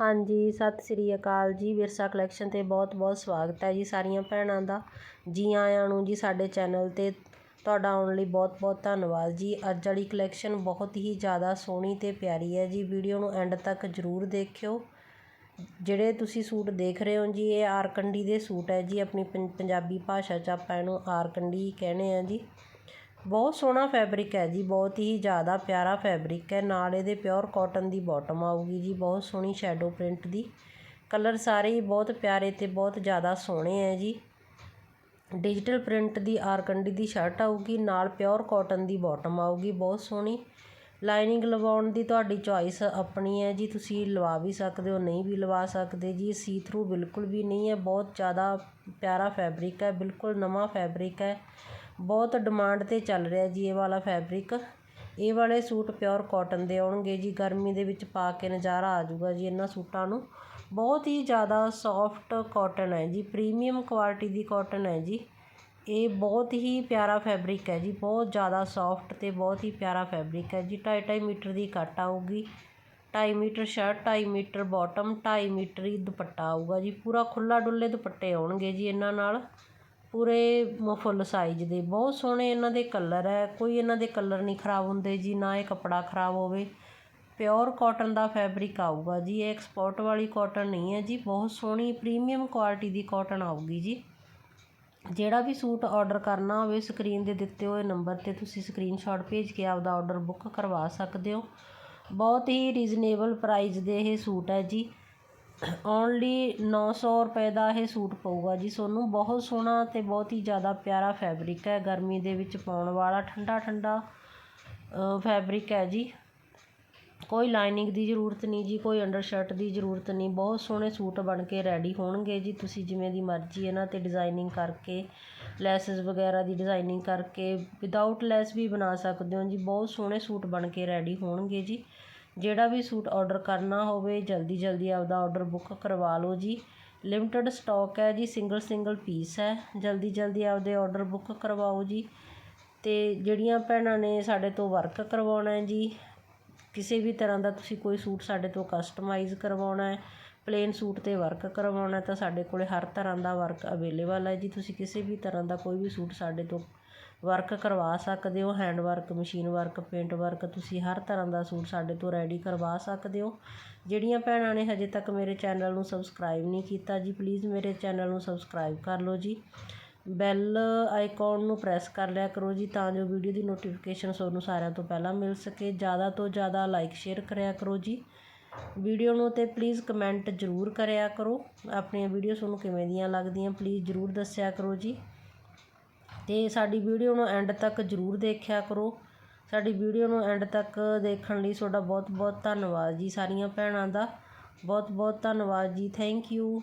ਹਾਂਜੀ, ਸਤਿ ਸ੍ਰੀ ਅਕਾਲ ਜੀ। ਵਿਰਸਾ ਕਲੈਕਸ਼ਨ 'ਤੇ ਬਹੁਤ-ਬਹੁਤ ਸਵਾਗਤ ਹੈ ਜੀ ਸਾਰੀਆਂ ਭੈਣਾਂ ਦਾ ਜੀ ਆਇਆਂ ਨੂੰ ਜੀ ਸਾਡੇ ਚੈਨਲ 'ਤੇ। ਤੁਹਾਡਾ ਆਉਣ ਲਈ ਬਹੁਤ-ਬਹੁਤ ਧੰਨਵਾਦ ਜੀ। ਅੱਜ ਵਾਲੀ ਕਲੈਕਸ਼ਨ ਬਹੁਤ ਹੀ ਜ਼ਿਆਦਾ ਸੋਹਣੀ ਤੇ ਪਿਆਰੀ ਹੈ ਜੀ। ਵੀਡੀਓ ਨੂੰ ਐਂਡ ਤੱਕ ਜ਼ਰੂਰ ਦੇਖਿਓ। ਜਿਹੜੇ ਤੁਸੀਂ ਸੂਟ ਦੇਖ ਰਹੇ ਹੋ ਜੀ, ਇਹ ਆਰਕੰਡੀ ਦੇ ਸੂਟ ਹੈ ਜੀ। ਆਪਣੀ ਪੰ- ਪੰਜਾਬੀ ਭਾਸ਼ਾ 'ਚ ਆਪਾਂ ਇਹਨੂੰ ਆਰਕੰਡੀ ਕਹਿੰਦੇ ਆ ਜੀ। ਬਹੁਤ ਸੋਹਣਾ ਫੈਬਰਿਕ ਹੈ ਜੀ, ਬਹੁਤ ਹੀ ਜ਼ਿਆਦਾ ਪਿਆਰਾ ਫੈਬਰਿਕ ਹੈ। ਨਾਲ ਇਹਦੇ ਪਿਓਰ ਕਾਟਨ ਦੀ ਬਾਟਮ ਆਊਗੀ ਜੀ, ਬਹੁਤ ਸੋਹਣੀ ਸ਼ੈਡੋ ਪ੍ਰਿੰਟ ਦੀ। ਕਲਰ ਸਾਰੇ ਹੀ ਬਹੁਤ ਪਿਆਰੇ ਤੇ ਬਹੁਤ ਜ਼ਿਆਦਾ ਸੋਹਣੇ ਹੈ ਜੀ। ਡਿਜੀਟਲ ਪ੍ਰਿੰਟ ਦੀ ਆਰਕੰਡੀ ਦੀ ਸ਼ਰਟ ਆਊਗੀ, ਨਾਲ ਪਿਓਰ ਕਾਟਨ ਦੀ ਬਾਟਮ ਆਊਗੀ, ਬਹੁਤ ਸੋਹਣੀ। ਲਾਈਨਿੰਗ ਲਵਾਉਣ ਦੀ ਤੁਹਾਡੀ ਚੋਇਸ ਆਪਣੀ ਹੈ ਜੀ, ਤੁਸੀਂ ਲਵਾ ਵੀ ਸਕਦੇ ਹੋ, ਨਹੀਂ ਵੀ ਲਵਾ ਸਕਦੇ ਜੀ। ਸੀ ਥਰੂ ਬਿਲਕੁਲ ਵੀ ਨਹੀਂ ਹੈ, ਬਹੁਤ ਜ਼ਿਆਦਾ ਪਿਆਰਾ ਫੈਬਰਿਕ ਹੈ, ਬਿਲਕੁਲ ਨਵਾਂ ਫੈਬਰਿਕ ਹੈ। ਬਹੁਤ ਡਿਮਾਂਡ 'ਤੇ ਚੱਲ ਰਿਹਾ ਜੀ ਇਹ ਵਾਲਾ ਫੈਬਰਿਕ ਇਹ ਵਾਲੇ ਸੂਟ ਪਿਓਰ ਕੋਟਨ ਦੇ ਆਉਣਗੇ ਜੀ। ਗਰਮੀ ਦੇ ਵਿੱਚ ਪਾ ਕੇ ਨਜ਼ਾਰਾ ਆ ਜਾਊਗਾ ਜੀ ਇਹਨਾਂ ਸੂਟਾਂ ਨੂੰ। ਬਹੁਤ ਹੀ ਜ਼ਿਆਦਾ ਸੋਫਟ ਕੋਟਨ ਹੈ ਜੀ। ਪ੍ਰੀਮੀਅਮ ਕੁਆਲਿਟੀ ਦੀ ਕੋਟਨ ਹੈ ਜੀ। ਇਹ ਬਹੁਤ ਹੀ ਪਿਆਰਾ ਫੈਬਰਿਕ ਹੈ ਜੀ। ਬਹੁਤ ਜ਼ਿਆਦਾ ਸੌਫਟ ਅਤੇ ਬਹੁਤ ਹੀ ਪਿਆਰਾ ਫੈਬਰਿਕ ਹੈ ਜੀ। ਢਾਈ ਢਾਈ ਮੀਟਰ ਦੀ ਕੱਟ ਆਊਗੀ। ਢਾਈ ਮੀਟਰ ਸ਼ਰਟ ਢਾਈ ਮੀਟਰ ਬਾਟਮ ਢਾਈ ਮੀਟਰ ਹੀ ਦੁਪੱਟਾ ਆਊਗਾ ਜੀ। ਪੂਰਾ ਖੁੱਲਾ ਡੁੱਲੇ ਦੁਪੱਟੇ ਆਉਣਗੇ ਜੀ ਇਹਨਾਂ ਨਾਲ। ਪੂਰੇ ਫੁੱਲ ਸਾਈਜ਼ ਦੇ। ਬਹੁਤ ਸੋਹਣੇ ਇਹਨਾਂ ਦੇ ਕਲਰ ਹੈ। ਕੋਈ ਇਹਨਾਂ ਦੇ ਕਲਰ ਨਹੀਂ ਖਰਾਬ ਹੁੰਦੇ ਜੀ, ਨਾ ਇਹ ਕੱਪੜਾ ਖਰਾਬ ਹੋਵੇ। ਪਿਓਰ ਕਾਟਨ ਦਾ ਫੈਬਰਿਕ ਆਊਗਾ ਜੀ। ਇਹ ਐਕਸਪੋਰਟ ਵਾਲੀ ਕਾਟਨ ਨਹੀਂ ਹੈ ਜੀ। ਬਹੁਤ ਸੋਹਣੀ ਪ੍ਰੀਮੀਅਮ ਕੁਆਲਿਟੀ ਦੀ ਕਾਟਨ ਆਊਗੀ ਜੀ। ਜਿਹੜਾ ਵੀ ਸੂਟ ਆਰਡਰ ਕਰਨਾ ਹੋਵੇ ਸਕਰੀਨ ਦੇ ਦਿੱਤੇ ਹੋਏ ਨੰਬਰ ਤੇ ਤੁਸੀਂ ਸਕਰੀਨਸ਼ਾਟ ਭੇਜ ਕੇ ਆਪਦਾ ਆਰਡਰ ਬੁੱਕ ਕਰਵਾ ਸਕਦੇ ਹੋ। ਬਹੁਤ ਹੀ ਰੀਜ਼ਨੇਬਲ ਪ੍ਰਾਈਸ ਦੇ ਇਹ ਸੂਟ ਹੈ ਜੀ। ਓਨਲੀ 900 ਰੁਪਏ ਦਾ ਇਹ ਸੂਟ ਪਊਗਾ ਜੀ। ਤੁਹਾਨੂੰ ਬਹੁਤ ਸੋਹਣਾ ਅਤੇ ਬਹੁਤ ਹੀ ਜ਼ਿਆਦਾ ਪਿਆਰਾ ਫੈਬਰਿਕ ਹੈ। ਗਰਮੀ ਦੇ ਵਿੱਚ ਪਾਉਣ ਵਾਲਾ ਠੰਡਾ ਠੰਡਾ ਫੈਬਰਿਕ ਹੈ ਜੀ। ਕੋਈ ਲਾਈਨਿੰਗ ਦੀ ਜ਼ਰੂਰਤ ਨਹੀਂ ਜੀ, ਕੋਈ ਅੰਡਰ ਸ਼ਰਟ ਦੀ ਜ਼ਰੂਰਤ ਨਹੀਂ। ਬਹੁਤ ਸੋਹਣੇ ਸੂਟ ਬਣ ਕੇ ਰੈਡੀ ਹੋਣਗੇ ਜੀ। ਤੁਸੀਂ ਜਿਵੇਂ ਦੀ ਮਰਜ਼ੀ ਇਹਨਾਂ ਤੇ ਡਿਜ਼ਾਈਨਿੰਗ ਕਰਕੇ, ਲੈਸਸ ਵਗੈਰਾ ਦੀ ਡਿਜ਼ਾਈਨਿੰਗ ਕਰਕੇ ਵਿਦਆਊਟ ਲੈਸ ਵੀ ਬਣਾ ਸਕਦੇ ਹੋ ਜੀ। ਬਹੁਤ ਸੋਹਣੇ ਸੂਟ ਬਣ ਕੇ ਰੈਡੀ ਹੋਣਗੇ ਜੀ। ਜਿਹੜਾ ਵੀ ਸੂਟ ਔਡਰ ਕਰਨਾ ਹੋਵੇ, ਜਲਦੀ ਜਲਦੀ ਆਪਦਾ ਔਡਰ ਬੁੱਕ ਕਰਵਾ ਲਓ ਜੀ। ਲਿਮਟਿਡ ਸਟਾਕ ਹੈ ਜੀ ਸਿੰਗਲ ਸਿੰਗਲ ਪੀਸ ਹੈ। ਜਲਦੀ ਜਲਦੀ ਆਪਦੇ ਔਡਰ ਬੁੱਕ ਕਰਵਾਓ ਜੀ। ਅਤੇ ਜਿਹੜੀਆਂ ਭੈਣਾਂ ਨੇ ਸਾਡੇ ਤੋਂ ਵਰਕ ਕਰਵਾਉਣਾ ਹੈ ਜੀ, ਕਿਸੇ ਵੀ ਤਰ੍ਹਾਂ ਦਾ ਤੁਸੀਂ ਕੋਈ ਸੂਟ ਸਾਡੇ ਤੋਂ ਕਸਟਮਾਈਜ਼ ਕਰਵਾਉਣਾ ਹੈ ਪਲੇਨ ਸੂਟ ਤੇ ਵਰਕ ਕਰਵਾਉਣਾ ਤਾਂ ਸਾਡੇ ਕੋਲੇ ਹਰ ਤਰ੍ਹਾਂ ਦਾ ਵਰਕ ਅਵੇਲੇਬਲ ਹੈ ਜੀ। ਤੁਸੀਂ ਕਿਸੇ ਵੀ ਤਰ੍ਹਾਂ ਦਾ ਕੋਈ ਵੀ ਸੂਟ ਸਾਡੇ ਤੋਂ ਵਰਕ ਕਰਵਾ ਸਕਦੇ ਹੋ hand work machine work paint work ਤੁਸੀਂ ਹਰ ਤਰ੍ਹਾਂ ਦਾ ਸੂਟ ਸਾਡੇ ਤੋਂ ਰੈਡੀ ਕਰਵਾ ਸਕਦੇ ਹੋ। ਜਿਹੜੀਆਂ ਭੈਣਾਂ ਨੇ ਹਜੇ ਤੱਕ ਮੇਰੇ ਚੈਨਲ ਨੂੰ ਸਬਸਕ੍ਰਾਈਬ ਨਹੀਂ ਕੀਤਾ ਜੀ ਪਲੀਜ਼ ਮੇਰੇ ਚੈਨਲ ਨੂੰ ਸਬਸਕ੍ਰਾਈਬ ਕਰ ਲਓ ਜੀ। ਬੈਲ ਆਈਕਨ ਨੂੰ ਪ੍ਰੈਸ ਕਰ ਲਿਆ ਕਰੋ ਜੀ, ਤਾਂ ਜੋ ਵੀਡੀਓ ਦੀ ਨੋਟੀਫਿਕੇਸ਼ਨ ਤੁਹਾਨੂੰ ਸਾਰਿਆਂ ਤੋਂ ਪਹਿਲਾਂ ਮਿਲ ਸਕੇ। ਜ਼ਿਆਦਾ ਤੋਂ ਜ਼ਿਆਦਾ ਲਾਈਕ ਸ਼ੇਅਰ ਕਰਿਆ ਕਰੋ ਜੀ। ਵੀਡੀਓ ਨੂੰ ਤੇ ਪਲੀਜ਼ ਕਮੈਂਟ ਜ਼ਰੂਰ ਕਰਿਆ ਕਰੋ। ਆਪਣੀਆਂ ਵੀਡੀਓ ਤੁਹਾਨੂੰ ਕਿਵੇਂ ਦੀਆਂ ਲੱਗਦੀਆਂ ਪਲੀਜ਼ ਜ਼ਰੂਰ ਦੱਸਿਆ ਕਰੋ ਜੀ। ਅਤੇ ਸਾਡੀ ਵੀਡੀਓ ਨੂੰ ਐਂਡ ਤੱਕ ਜ਼ਰੂਰ ਦੇਖਿਆ ਕਰੋ। ਸਾਡੀ ਵੀਡੀਓ ਨੂੰ ਐਂਡ ਤੱਕ ਦੇਖਣ ਲਈ ਤੁਹਾਡਾ ਬਹੁਤ ਬਹੁਤ ਧੰਨਵਾਦ ਜੀ ਸਾਰੀਆਂ ਭੈਣਾਂ ਦਾ। ਬਹੁਤ ਬਹੁਤ ਧੰਨਵਾਦ ਜੀ ਥੈਂਕ ਯੂ